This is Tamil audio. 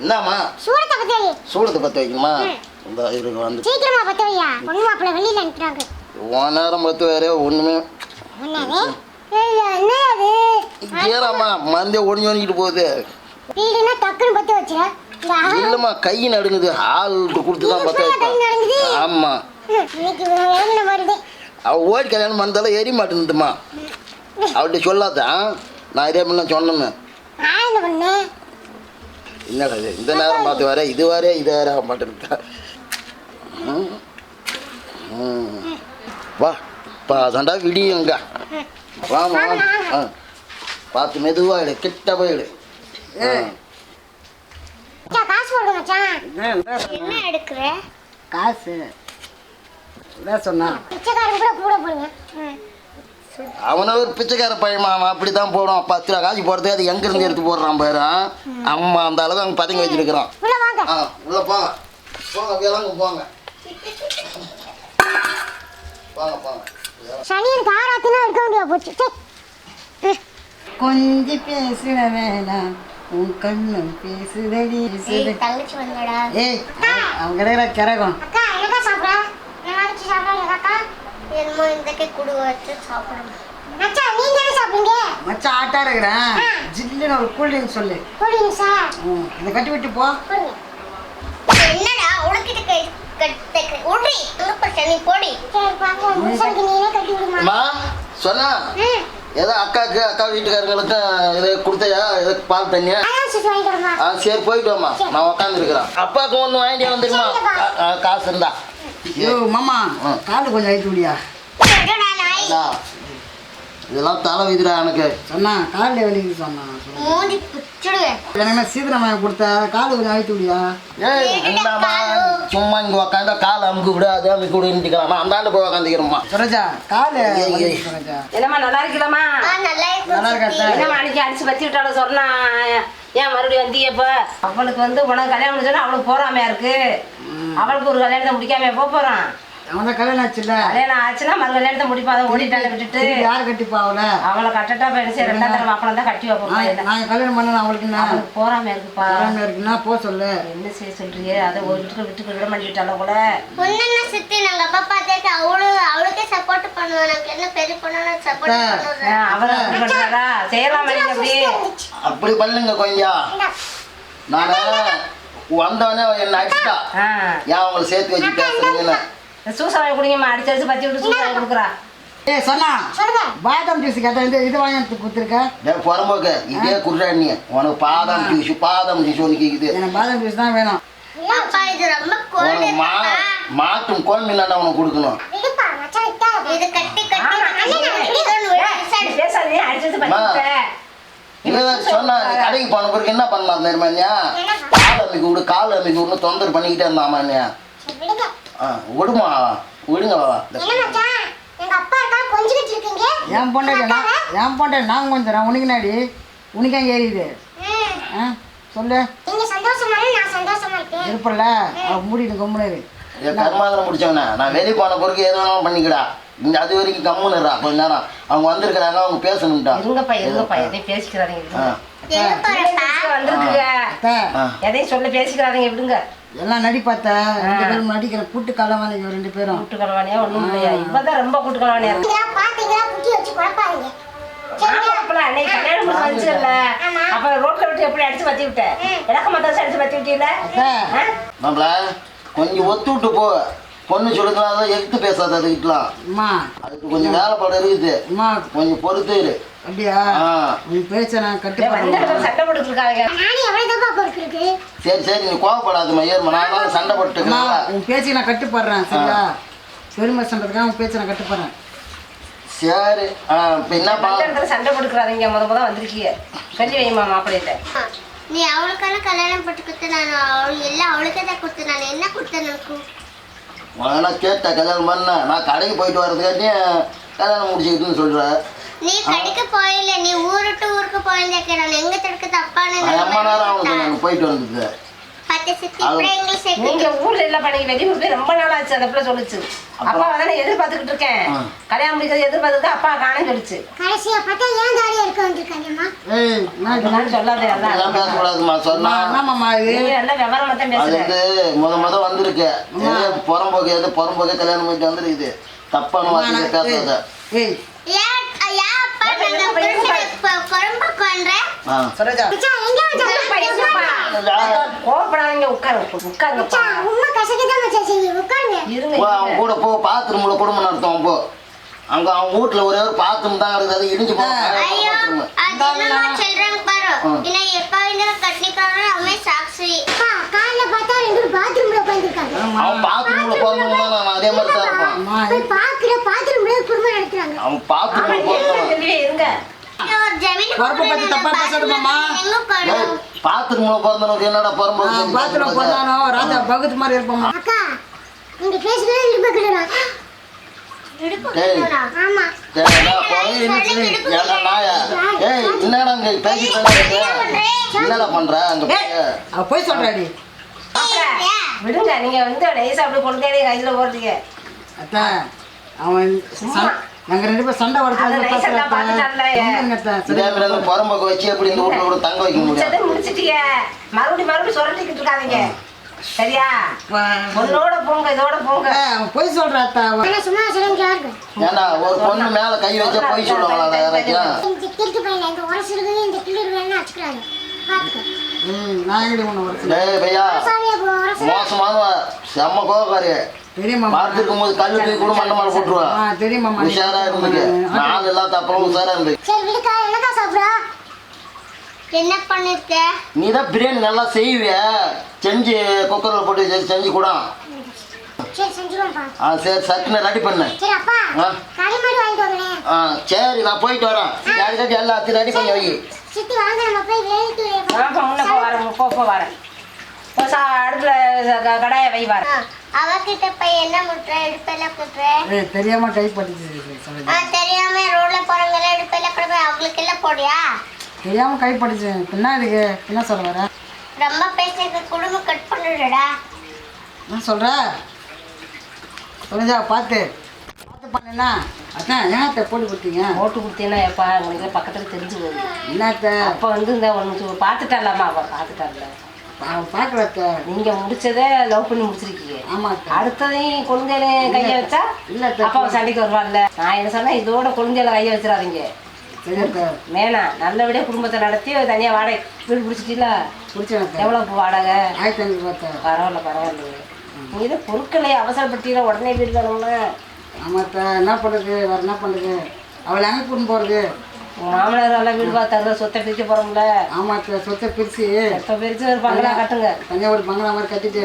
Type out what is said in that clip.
என்னம்மா சூடத்தை பத்தி வை. சூடத்தை பற்ற வைக்கணுமா? இந்த இருக்கு வந்து. சீக்கிரமா பத்த வையா? பொண்ணு மாப்பிள்ள வெளியில நிக்கிறாங்க உன் நேரம் பத்து வேற அது ஏறாம்மா மந்தே ஒடிஞ்சு ஒடிக்கிட்டு போகுது. வீடுனா டக்குன்னு பத்த ஆ- இல்லைம்மா கை நடுங்குது. ஆள்கிட்ட கொடுத்து தான் கை வைப்பேன் நடுங்குது? ஆமாம் ம், இன்னைக்கு வேணுன வருது. அவள் ஓடி கல்யாணம் பண்ணதால எரிய மாட்டேங்குதுமா அவள்கிட்ட சொல்லாதான் நான் இதே சொன்னேன்னு. என்ன பண்ணேன்? என்னடா இது இந்த நேரம் பார்த்து வர இது வர இது வேற ஆக மாட்டேங்குதா ம். ம். வா பா அதாண்டா விடியுங்க வாமா ஆ. பார்த்து மெதுவாக இடு கிட்ட போயிடு காசு போடு மச்சான். என்ன எடுக்கிற? காசு. சொன்னா? கூட கூட போடுங்க. அவன ஒரு பிச்சைக்கார பையமா அவன் அப்படி தான் போடும் பத்து ரூபா காசு போடுறது அது எங்கேருந்து எடுத்து போடுறான் பாரு அம்மா அந்த அளவுக்கு அவங்க பதுங்கி வச்சிருக்கிறான். உள்ள வாங்க. ஆ உள்ள போங்க. போங்க விலங்கு போங்க. போங்க போங்க. இருக்க முடியாது போச்சு. கொஞ்சி பேசிட வேணாம் உன் கண்ணும் பேசுதடி ஏய் அவங்க கிடைக்கிற கிறகம் அக்கா என்னக்கா சாப்பிட நல்லா வச்சு சாப்பிடுங்க அக்கா என்னமோ இந்த கை குடு வச்சு சாப்பிடுங்க. மச்சான் நீங்க என்ன சாப்பிடுங்க மச்சான் ஆட்டா இருக்கிறேன் ஜில்லுன்னு ஒரு கூல் ட்ரிங்க் சொல்லு. இதை கட்டி விட்டு போ. என்னடா உனக்கிட்ட கை கட்ட உடி உனக்கு சனி போடி. சரி பாக்க முசலுக்கு நீனே கட்டி விடுமா? அம்மா சொன்னா? ஏதோ அக்காவுக்கு அக்கா வீட்டுக்காரங்களுக்கு இதை கொடுத்தையா? இதை பால் தண்ணியா? ஆ சரி போயிட்டு நான் உக்காந்துருக்கிறேன். அப்பாவுக்கு ஒன்று வாங்கிட்டு வந்துருமா? காசு இருந்தா. ஐயோ மாமா. காலு கொஞ்சம் விடியா. அண்ணா, இதெல்லாம் தலை விதிடா எனக்கு. சொன்னா காலில் வலிக்குது சொன்னா மூடி பிச்சுடுவேன் எனக்கு சீக்கிரமாக கொடுத்த காலு கொஞ்சம் அழித்து விடியா சும்மா இங்கே உக்காந்தா கால் அமுக்கு விடு அதே அமுக்கு விடுன்னு நான் அந்தாண்ட போய் உக்காந்துக்கிறேம்மா. சுரஜா காலு சுரஜா. என்னம்மா நல்லா இருக்கலாமா நல்லா நல்லா இருக்கா என்னம்மா அன்னைக்கு அடிச்சு பத்தி விட்டாலும் சொன்னா ஏன் மறுபடியும் வந்தீங்க இப்ப? அவளுக்கு வந்து உனக்கு கல்யாணம் முடிஞ்சோன்னா அவளுக்கு போறாமையா இருக்கு. அவளுக்கு ஒரு கல்யாணத்தை முடிக்காம போக போறான்? அவன் கல்யாணம் ஆச்சுல்ல? கல்யாணம் ஆச்சுன்னா மறு கல்யாணத்தை முடிப்பா அதை ஓடிட்டால விட்டுட்டு. யார் கட்டிப்பா அவளை அவளை கட்டட்டா போயிடுச்சு ரெண்டாம் தடவை மாப்பிளம் தான் கட்டி வைப்போம் நான் நாங்கள் கல்யாணம் பண்ணணும் அவளுக்கு என்ன? அவளுக்கு போறாம இருக்குப்பா. கல்யாணம் இருக்குன்னா போ சொல்லு. என்ன செய்ய சொல்றியே? அதை ஒரு விட்டு விட்டு விட மாட்டிட்டால கூட பொண்ணுன்னா சித்தி நாங்க அப்பா பார்த்துட்டு அவளு அவளுக்கே சப்போர்ட் பண்ணுவோம் எனக்கு என்ன பெரிய பொண்ணு சப்போர்ட் அவளை செய்யலாமா அப்படி. அப்படி பண்ணுங்க கொஞ்சம் நான் வந்தவனே என்னை அடிச்சிட்டா. ஆ. ஏன் அவங்கள சேர்த்து வச்சு பேசுறீங்கன்னு சூசா வாங்கி குடிங்கம்மா அடிச்சு அடிச்சு பத்தி விட்டு சூசா வாங்கி கொடுக்குறா. ஏய் சொன்னா? சொல்லுங்க. பாதாம் ஜூஸ் கேட்டா இந்த இது வாங்கி கொடுத்துருக்க? புறம்போக்கு இதே குர்ராணி உனக்கு பாதாம் ஜூஸ் பாதாம் ஜூஸ் உனக்கு இருக்குது எனக்கு பாதாம் ஜூஸ் தான் வேணும். இது ரொம்ப கோல்டு உனக்கு மாட்டும் கொடுக்கணும். இது இது-. நீ சொன்னா நீ கடைக்கு போன பிறகு என்ன பண்ணலாம் தெரியுமாண்யா கால் அமைக்க விடு கால் அமைக்க விடுன்னு தொந்தரவு பண்ணிக்கிட்டே விடுங்க. ஆ விடுமா விடுங்க என்ன மச்சான்? எங்க அப்பா இருக்கா? கொஞ்சிக்கிட்டு இருக்கீங்க? என் பொண்டாட்டி நான் என் பொண்டாட்டி நான் கொஞ்சம் தரேன். உனக்கு நாடி உனக்கு அங்கே ஏறியுது ம். ஆ சொல்லு. நீங்க சந்தோஷமா நான் சந்தோஷமா இருக்கேன். இருப்பல்ல அவன் மூடிட்டு கம்முனு கர்மாந்திரம் முடிச்சவனே நான் வெளியே போன பிறகு எது வேணாலும் பண்ணிக்கடா. இங்க அது வரைக்கும் கம்முன்னுறா கொஞ்ச நேரம். அவங்க வந்திருக்கிறாங்க அவங்க பேசணும்டா. இருங்கப்பா இருங்கப்பா எதையும் பேசிக்கிறாதீங்க ஆ. விடுங்க எதையும் சொல்ல பேசிக்கிறாதீங்க விடுங்க. எல்லாம் நடி பார்த்த ரெண்டு பேரும் நடிக்கிற கூட்டு காலவானிக்கு ரெண்டு பேரும். கூட்டு கலவானியா ஒண்ணும் இல்லையா? இப்பதான் ரொம்ப கூட்டு கலவானியா கொஞ்சம் ஒத்து விட்டு போ. பொண்ணு சொல்லுறதுனால எடுத்து பேசாத அதுக்கிட்டலாம் அம்மா. அதுக்கு கொஞ்சம் வேலைப்பாடு இருக்குது. அம்மா. கொஞ்சம் பொறுத்து இரு. அப்படியா? ஆ. உன் பேச்ச நான் கட்டுப்பாடு தப்பா பொறுக்கு சரி சரி நீ கோவப்படாதம்மா ஏறுமா நான் தான் சண்டை அம்மா போட்டுக்கிறேன் உன் பேச்சுக்கு நான் கட்டுப்படுறேன் சரியா? பெருமை சொல்றதுக்காக உன் பேச்சை நான் கட்டுப்படுறேன் சரி என்னப்பா சண்டை போட்டுக்கிறாதீங்க முத முத வந்திருக்கீங்க சொல்லி வைமா நீ அவளுக்கான கல்யாணம் போட்டு கொடுத்து நான் அவள் எல்லாம் அவளுக்கே தான் கொடுத்து நான் என்ன கொடுத்தேன் எனக்கு உனக்கு கேட்ட கல்யாணம் பண்ண. நான் கடைக்கு போயிட்டு வர்றதுக்காட்டியே கல்யாணம் முடிச்சுக்கிட்டுன்னு சொல்கிறேன் நீ கடைக்கு போயில நீ ஊரு டு ஊருக்கு போயிருந்தேக்க நான் எங்க தடுக்க தப்பான அம்மா நேரம் அவனுக்கு நான் போயிட்டு வந்தது. சித்தி எங்களுக்கு நீங்க ஊர்ல இல்ல பண்ணி வெளியூர் போய் ரொம்ப நாள் ஆச்சு அந்த பிள்ளை சொல்லுச்சு. அப்பா. தானே எதிர்பார்த்துக்கிட்டு இருக்கேன். கல்யாணம் முடிக்கிறது எதிர்பார்த்துட்டு அப்பா காணே சொல்லுச்சு. கடைசியா பார்த்தா ஏன் தாலியா இருக்க வந்திருக்காங்கம்மா? ஏய்? அதெல்லாம் சொல்லாதே அதான். பேசக்கூடாதுமா சொன்னா அம்மா, என்னம்மாம்மா இது நீ நல்ல விவரமா தான் அது பேசுற வந்து முத முத வந்திருக்கு. புறம்போக்கு எது புறம்போக்கு கல்யாணம் பண்ணிட்டு வந்துருக்குது. தப்பான வார்த்தை பேசாத. ஏய் சரோஜா. கோபப்படாதீங்க உட்காருங்க உட்காருங்கப்பா உம்மா கசக்கு தான் மச்சான் செய்ய உட்காருங்க. இருங்க அவன் கூட போ பாத்ரூம்ல குடும்பம் நடத்துவான் போ. அங்க அவன் வீட்டுல ஒரே ஒரு பாத்ரூம் தான் இருக்குது அது இடிஞ்சு பாத்ரூம்ல தான் நான் அதே மாதிரி பாக்குற பாத்ரூம்ல குடும்பம் நடத்துறாங்க அவன் இருங்க. பொறுப்பை பத்தி தப்பா உட்காரும் பாத்ரூம்ல பிறந்தவனுக்கு என்னடா புறம்போக்கு பாத்ரூம் போனானோ ராஜா பகுத் மாதிரி இருப்போம்மா அக்கா நீங்க பேசுறது இடுப்பு கிளறா இடுப்பு டேய். கிளறா ஆமா ஏண்டா, போய் ஏண்டா நாயா? ஏய், என்னடா இங்க பேசிட்டு இருக்க? என்னடா பண்ற? அங்க போய்? அவ போய் சொல்றாடி அக்கா, விடுங்க நீங்க வந்து நைஸா அப்படி கொண்டு கையில போடுறீங்க அத்தா அவன் நாங்க ரெண்டு பேரும் சண்டை அந்த புறம்போக்கு வச்சு எப்படி இந்த வீட்டுல கூட தங்க வைக்க முடிச்சிட்டீங்க மறுபடியும் மறுபடியும் இருக்காதீங்க. சரியா? பொண்ணோட போங்க இதோட போங்க. அவன் போய் சொல்றா சும்மா சொல்லுங்க ஏண்டா ஒரு பொண்ணு மேல கை வச்சா போய் சொல்லுவாங்களா மோசமான செம்ம கோவக்காரி தெரியுமாம்மா பார்த்துருக்கும் போது கல்லு தூக்கி கூட மண்டை மேல போட்டுருவா. ஆ தெரியுமாம்மா உஷாரா இருந்துக்கு நாலு எல்லாம் தப்புறம் உஷாரா இருந்து என்ன பண்ணிருக்க? நீ தான் பிரியாணி நல்லா செய்விய. செஞ்சு குக்கரில் போட்டு செஞ்சு செஞ்சு கூட. சரி செஞ்சுருவோம்ப்பா. ஆ சரி சட்டுன்னு ரெடி பண்ணு. சரி அப்பா ஆ. கறி மாடு வாங்கிட்டு வாங்களேன். ஆ சரி நான் போயிட்டு வரேன். யாரு கட்டி எல்லாத்தையும் ரெடி பண்ணி வை. சித்தி வாங்க நம்ம போய் வேலைக்கு ஆப்பா முன்ன போ வரேன் போ போ வரேன். போ சா அடுப்புல க- கடாயை வை வரேன். அவகிட்ட போய் என்ன முட்டுற இடுப்பெல்லாம் குட்டுற ஏய் தெரியாம கை பட்டுச்சு ஆ சரோஜா தெரியாம ரோட்ல போறவங்க இடுப்பெல்லாம் கூட அவங்களுக்கு எல்லாம் போடியா தெரியாம கை பட்டுச்சு என்ன இதுக்கு என்ன சொல்ல வர. ரொம்ப பேசுறதுக்கு குடும்பம் கட் பண்ணிடுடா என்ன சொல்ற? சரோஜா பார்த்து அதான் ஏன் போட்டு கொடுத்தீங்க? ஓட்டு கொடுத்தீங்கன்னா எப்பா உங்களுக்கு பக்கத்துல தெரிஞ்சு போகுது என்னத்த? அப்போ வந்து இந்த ஒன்று பார்த்துட்டாலாமா அவன் பார்த்துட்டால அவன் முடிச்சதே லவ் பண்ணி முடிச்சிருக்கீங்க. ஆமா அத்தை அடுத்ததையும் குழந்தையில கைய வச்சா இல்ல. அப்பா சண்டைக்கு வருவான்ல நான் என்ன சொன்னா இதோட குழந்தையில கைய வச்சிடாதீங்க. வேணாம் நல்லபடியா குடும்பத்தை நடத்தி தனியா வாடகை வீடு பிடிச்சிட்டீல பிடிச்சேன் எவ்வளோ வாடகை? ஆயிரத்தி பரவாயில்ல பரவாயில்ல நீ இதை பொருட்களை அவசரப்பட்டீங்க உடனே வீடு வேணும்னா ஆமா அத்தை என்ன பண்ணுறது வேறு என்ன பண்ணுறது அவளை எங்கே கூட்டின்னு போகிறது உங்க மாமனார் எல்லாம் வீடு பார்த்தாரு சொத்தை பிரிக்க போறோம்ல. ஆமா அத்தை சொத்தை பிரித்து எப்போ பிரிச்சு ஒரு பங்களா கட்டுங்க. தனியாக ஒரு பங்களா மாதிரி கட்டிட்டு.